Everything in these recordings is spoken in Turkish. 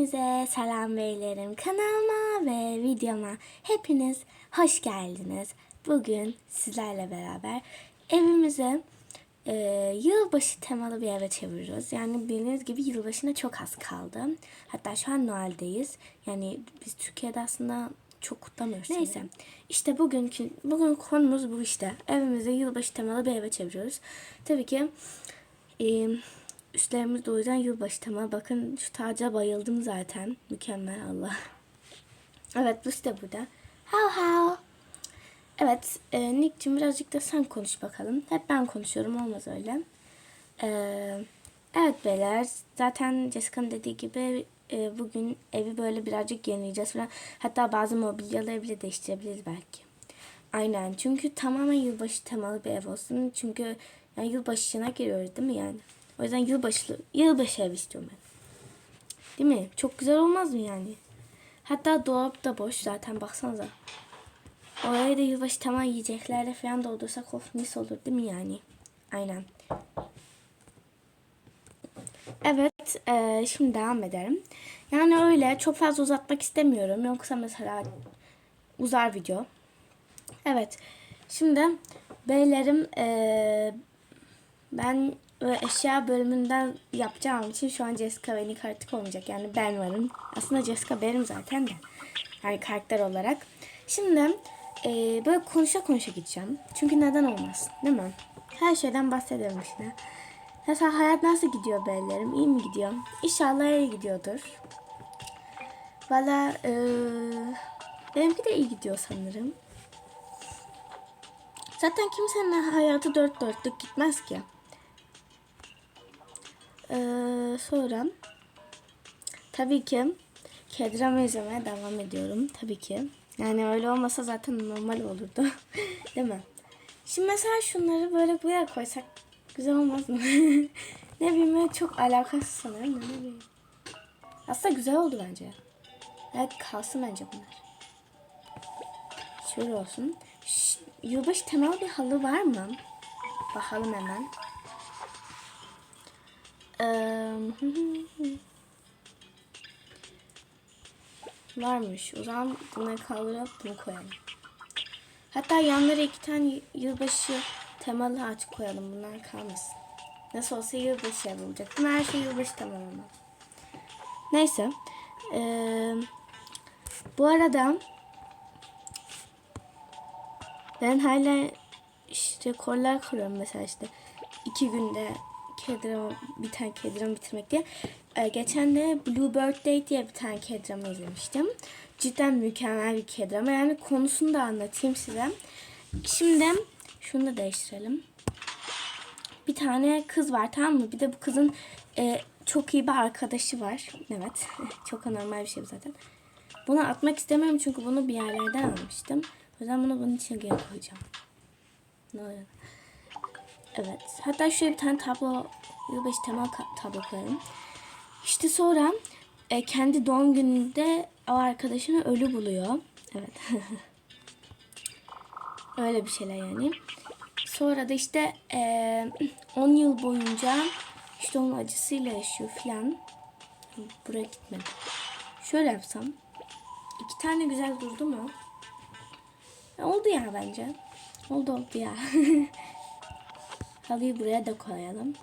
Hepinize selam beylerim. Kanalıma ve videoma hepiniz hoş geldiniz. Bugün sizlerle beraber evimize e, yılbaşı temalı bir eve çeviriyoruz. Yani bildiğiniz gibi yılbaşına çok az kaldı. Hatta şu an Noel'deyiz. Yani biz Türkiye'de aslında çok kutlamıyoruz. Neyse. İşte bugünkü bugün konumuz bu işte. Evimize yılbaşı temalı bir eve çeviriyoruz. Tabii ki e, üstlerimiz de o yüzden yılbaşı temalı. Bakın şu taca bayıldım zaten. Mükemmel Allah. Evet bu işte burada. How how. Evet e, Nick'cim birazcık da sen konuş bakalım. Hep ben konuşuyorum olmaz öyle. E, evet beyler zaten Jessica'nın dediği gibi e, bugün evi böyle birazcık yenileyeceğiz falan. Hatta bazı mobilyaları bile değiştirebiliriz belki. Aynen çünkü tamamen yılbaşı temalı bir ev olsun. Çünkü yani yılbaşına giriyoruz değil mi yani? O yüzden yılbaşı, yılbaşı ev istiyorum ben. Değil mi? Çok güzel olmaz mı yani? Hatta dolap da boş zaten baksanıza. Oraya da yılbaşı tamam yiyeceklerle falan doldursak of mis olur değil mi yani? Aynen. Evet, e, şimdi devam edelim. Yani öyle çok fazla uzatmak istemiyorum. Yoksa mesela uzar video. Evet, şimdi beylerim e, ben e, eşya bölümünden yapacağım için şu an Jessica ve Nick artık olmayacak. Yani ben varım. Aslında Jessica benim zaten de. Yani karakter olarak. Şimdi e, böyle konuşa konuşa gideceğim. Çünkü neden olmasın değil mi? Her şeyden bahsedelim işte. Mesela hayat nasıl gidiyor beylerim? İyi mi gidiyor? İnşallah iyi gidiyordur. Valla e, benimki de iyi gidiyor sanırım. Zaten kimsenin hayatı dört dörtlük gitmez ki. Ee, sonra tabii ki K-drama izlemeye devam ediyorum. Tabii ki. Yani öyle olmasa zaten normal olurdu. Değil mi? Şimdi mesela şunları böyle buraya koysak güzel olmaz mı? ne bileyim çok alakasız sanırım. Ne bileyim. Aslında güzel oldu bence. Evet kalsın bence bunlar. Şöyle olsun. Şş, yılbaşı temalı bir halı var mı? Bakalım hemen. Varmış. O zaman bunları kaldırıp bunu koyalım. Hatta yanlara iki tane yılbaşı temalı ağaç koyalım. Bunlar kalmasın. Nasıl olsa yılbaşı ev olacak. Değil mi? Her şey yılbaşı temalı. Neyse. Ee, bu arada ben hala işte rekorlar kırıyorum mesela işte iki günde K-drama, bir tane K-drama bitirmek diye. Ee, geçen de Blue Birthday diye bir tane K-drama izlemiştim. Cidden mükemmel bir K-drama. Yani konusunu da anlatayım size. Şimdi şunu da değiştirelim. Bir tane kız var tamam mı? Bir de bu kızın e, çok iyi bir arkadaşı var. Evet. çok anormal bir şey bu zaten. Bunu atmak istemiyorum çünkü bunu bir yerlerden almıştım. O yüzden bunu bunun içine geri koyacağım. Ne oluyor? Evet. Hatta şöyle bir tane tablo, yılbaşı tema ka- tablo koyalım. İşte sonra e, kendi doğum gününde o arkadaşını ölü buluyor. Evet. Öyle bir şeyler yani. Sonra da işte e, 10 yıl boyunca işte onun acısıyla yaşıyor filan. Buraya gitmedi. Şöyle yapsam. iki tane güzel durdu mu? E, oldu ya bence. Oldu oldu ya. Halıyı buraya da koyalım.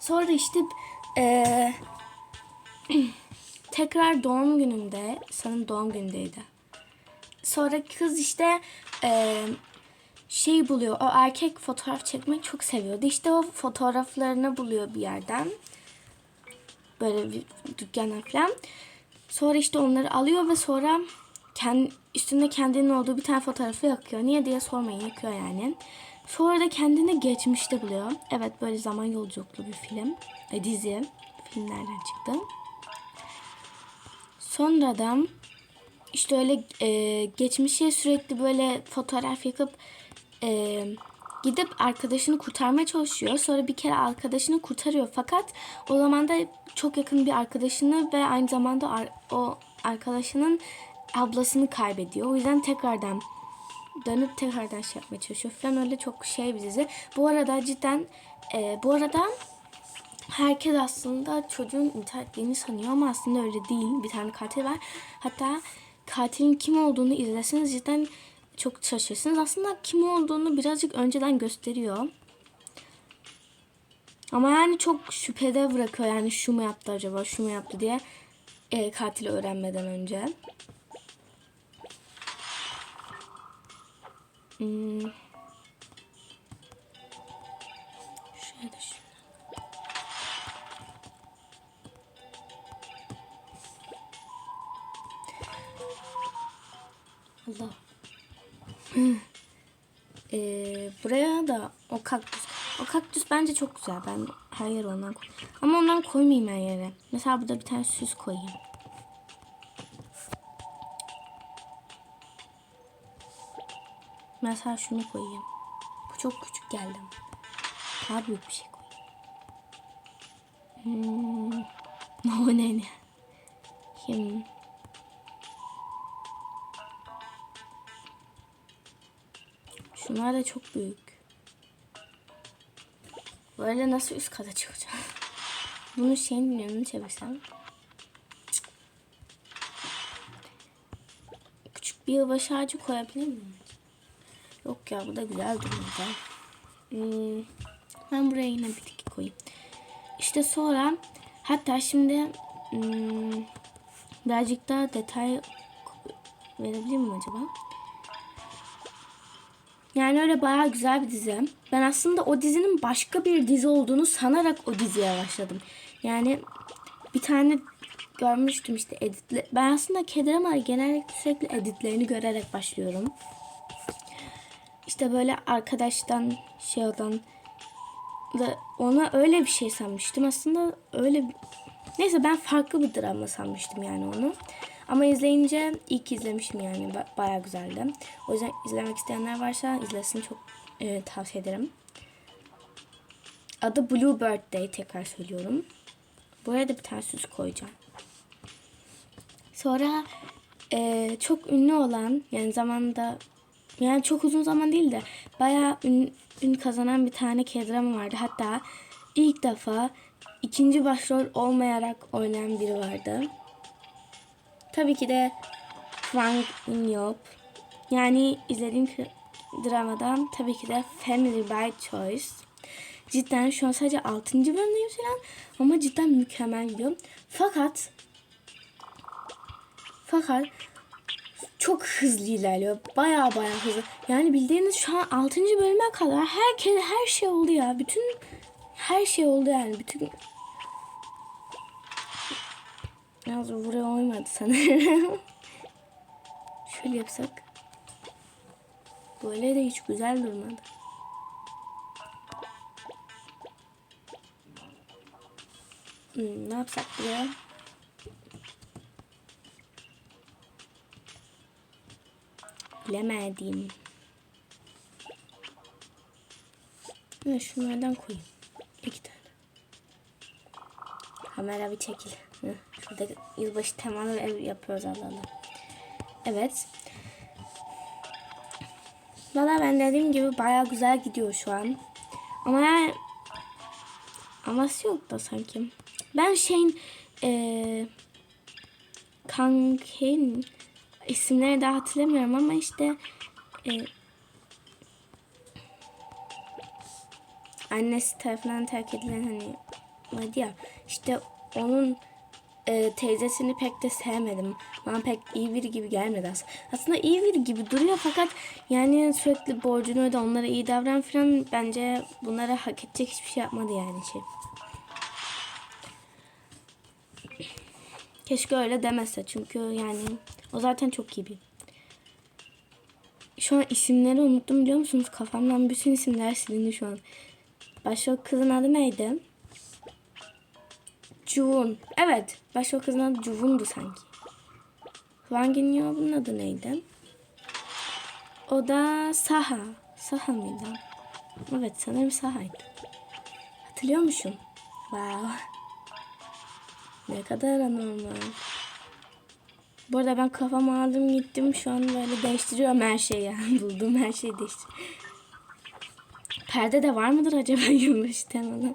Sonra işte eee, tekrar doğum gününde, sanırım doğum günündeydi. Sonra kız işte eee, şey buluyor, o erkek fotoğraf çekmeyi çok seviyordu. İşte o fotoğraflarını buluyor bir yerden. Böyle bir dükkandan falan. Sonra işte onları alıyor ve sonra kendi, üstünde kendinin olduğu bir tane fotoğrafı yakıyor. Niye diye sormayın yakıyor yani. Sonra da kendini geçmişte buluyor. Evet böyle zaman yolculuklu bir film. E, dizi. Filmlerden çıktı. Sonradan işte öyle e, geçmişe sürekli böyle fotoğraf yakıp e, gidip arkadaşını kurtarmaya çalışıyor. Sonra bir kere arkadaşını kurtarıyor. Fakat o zaman da çok yakın bir arkadaşını ve aynı zamanda ar- o arkadaşının ablasını kaybediyor. O yüzden tekrardan dönüp tekrardan şey yapmaya çalışıyor falan öyle çok şey bir dizi. Bu arada cidden e, bu arada herkes aslında çocuğun internetliğini sanıyor ama aslında öyle değil. Bir tane katil var. Hatta katilin kim olduğunu izleseniz cidden çok şaşırsınız. Aslında kim olduğunu birazcık önceden gösteriyor. Ama yani çok şüphede bırakıyor yani şu mu yaptı acaba şu mu yaptı diye e, katili öğrenmeden önce. Allah. Ee, buraya da o kaktüs. O kaktüs bence çok güzel. Ben her yere ondan koy. Ama ondan koymayayım her yere. Mesela burada bir tane süs koyayım. Mesela şunu koyayım. Bu çok küçük geldi. Daha büyük bir şey koyayım. Hmm. O ne ne? Kim? Şunlar da çok büyük. Böyle nasıl üst kata çıkacağım? Bunu şeyin yanına çevirsem. Küçük bir yılbaşı ağacı koyabilir miyim? Yok ya bu da güzel duruyor. Hmm, ben buraya yine bitki koyayım. İşte sonra hatta şimdi hmm, birazcık daha detay verebilir miyim acaba? Yani öyle bayağı güzel bir dizi. Ben aslında o dizinin başka bir dizi olduğunu sanarak o diziye başladım. Yani bir tane görmüştüm işte editle. Ben aslında Kedrama genellikle sürekli editlerini görerek başlıyorum. İşte böyle arkadaştan şey olan ona öyle bir şey sanmıştım. Aslında öyle. Neyse ben farklı bir drama sanmıştım yani onu. Ama izleyince ilk izlemişim yani ba- bayağı güzeldi. O yüzden izlemek isteyenler varsa izlesin çok e, tavsiye ederim. Adı Blue Birthday tekrar söylüyorum. Buraya da bir tane süs koyacağım. Sonra e, çok ünlü olan yani zamanda yani çok uzun zaman değil de bayağı ün, ün kazanan bir tane kedrama vardı. Hatta ilk defa ikinci başrol olmayarak oynayan biri vardı. Tabii ki de Frank Yop. Yani izlediğim dramadan tabii ki de Family by Choice. Cidden şu an sadece 6. bölümdeyim falan ama cidden mükemmel gidiyor. Fakat fakat çok hızlı ilerliyor. Baya baya hızlı. Yani bildiğiniz şu an 6. bölüme kadar herkes her şey oldu ya. Bütün her şey oldu yani. Bütün Biraz buraya oymadı sanırım. Şöyle yapsak. Böyle de hiç güzel durmadı. Hmm, ne yapsak buraya? Bilemedim. Ne şunlardan koyayım. İki tane. Kamera bir çekil. Hı, Şurada yılbaşı temalı ev yapıyoruz Allah. Evet. Valla ben dediğim gibi baya güzel gidiyor şu an. Ama aması yok da sanki. Ben şeyin eee Kankin isimleri daha hatırlamıyorum ama işte e, annesi tarafından terk edilen hani vardı ya işte onun e, teyzesini pek de sevmedim. Bana pek iyi biri gibi gelmedi aslında. Aslında iyi biri gibi duruyor fakat yani sürekli borcunu öde onlara iyi davran falan bence bunlara hak edecek hiçbir şey yapmadı yani şey. Keşke öyle demese çünkü yani o zaten çok iyi bir. Şu an isimleri unuttum biliyor musunuz? Kafamdan bütün isimler silindi şu an. Başrol kızın adı neydi? Jun. Evet. Başrol kızın adı Juvun'du sanki. Hwang In-yeob'un adı neydi? O da Saha. Saha mıydı? Evet sanırım Saha'ydı. Hatırlıyormuşum. Wow. Ne kadar anormal. Bu arada ben kafamı aldım gittim. Şu an böyle değiştiriyorum her şeyi. Yani. Bulduğum her şeyi değiştir. Perde de var mıdır acaba yılbaşı temalı?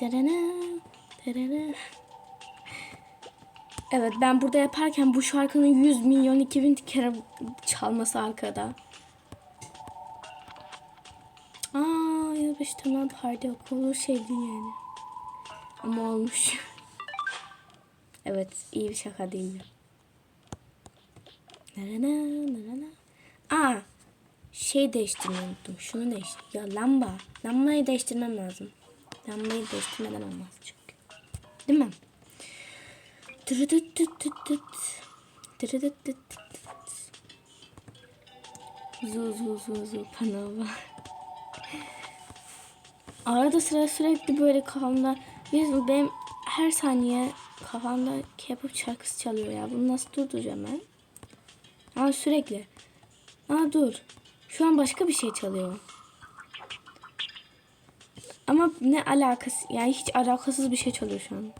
Darana, darana. Evet ben burada yaparken bu şarkının 100 milyon 2000 kere çalması arkada. Aa tamam parti okulu şeydi yani. Ama olmuş. evet iyi bir şaka değildi. Narana, narana. Aa şey değiştirmeyi unuttum. Şunu değiştir. Ya lamba. Lambayı değiştirmem lazım. Lambayı değiştirmeden olmaz çünkü. Değil mi? Tırıdıtıtıtıt. Tırıdıtıtıtıt. Zu zu zu zu panava. Arada sıra sürekli böyle kafamda biz benim her saniye kafamda K-pop şarkısı çalıyor ya. Bunu nasıl durduracağım ben? Ama sürekli. Aa dur. Şu an başka bir şey çalıyor. Ama ne alakası yani hiç alakasız bir şey çalıyor şu an.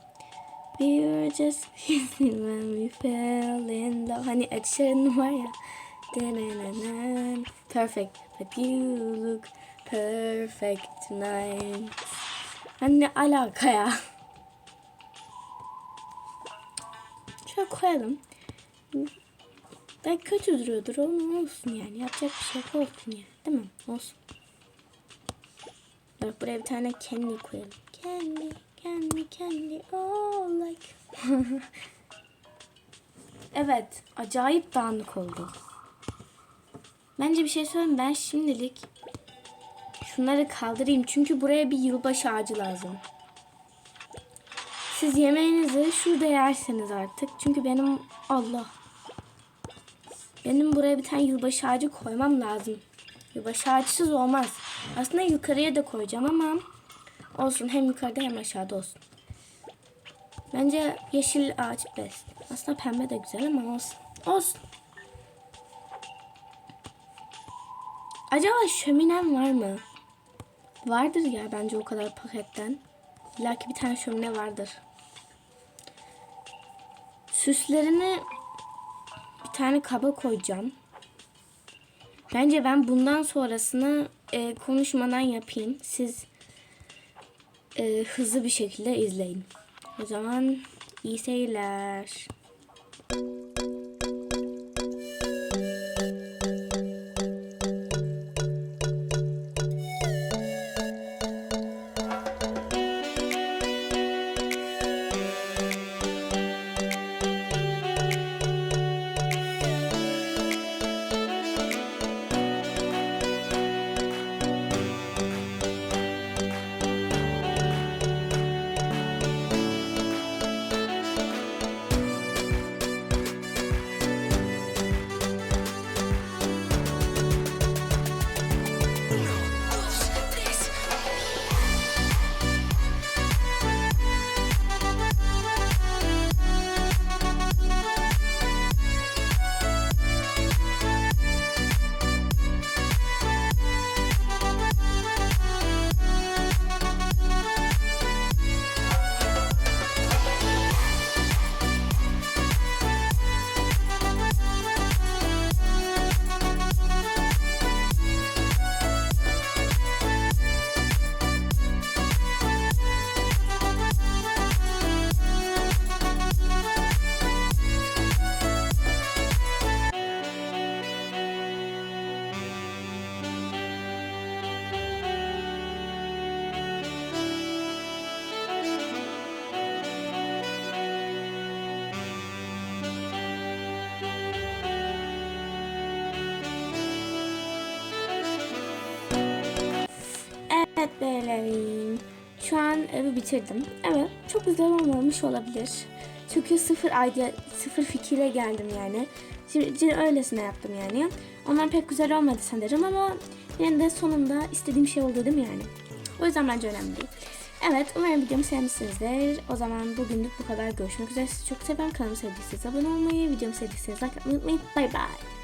We were just kissing when we fell in love. Hani Ed var ya. Perfect. But you look perfect tonight. Hani ne alaka ya? Şöyle koyalım. Belki kötü duruyordur. Onun olsun yani. Yapacak bir şey yok olsun yani. Değil mi? Olsun. Bak buraya bir tane candy koyalım. Candy, candy, candy. Oh like. evet. Acayip dağınık oldu. Bence bir şey söyleyeyim. Ben şimdilik şunları kaldırayım. Çünkü buraya bir yılbaşı ağacı lazım. Siz yemeğinizi şurada yerseniz artık. Çünkü benim Allah. Benim buraya bir tane yılbaşı ağacı koymam lazım. Yılbaşı ağaçsız olmaz. Aslında yukarıya da koyacağım ama olsun hem yukarıda hem aşağıda olsun. Bence yeşil ağaç best. Aslında pembe de güzel ama olsun. Olsun. Acaba şöminem var mı? Vardır ya bence o kadar paketten. Belki bir tane şömine vardır. Süslerini bir tane kaba koyacağım. Bence ben bundan sonrasını e, konuşmadan yapayım. Siz e, hızlı bir şekilde izleyin. O zaman iyi seyirler. Evet beylerim. Şu an evi bitirdim. Evet çok güzel olmamış olabilir. Çünkü sıfır idea, sıfır fikirle geldim yani. Şimdi öylesine yaptım yani. Onlar pek güzel olmadı sanırım ama yine de sonunda istediğim şey oldu değil mi yani? O yüzden bence önemli değil. Evet umarım videomu sevmişsinizdir. O zaman bugünlük bu kadar. Görüşmek üzere. Sizi çok seviyorum. Kanalımı sevdiyseniz abone olmayı, videomu sevdiyseniz like atmayı unutmayın. Bay bay.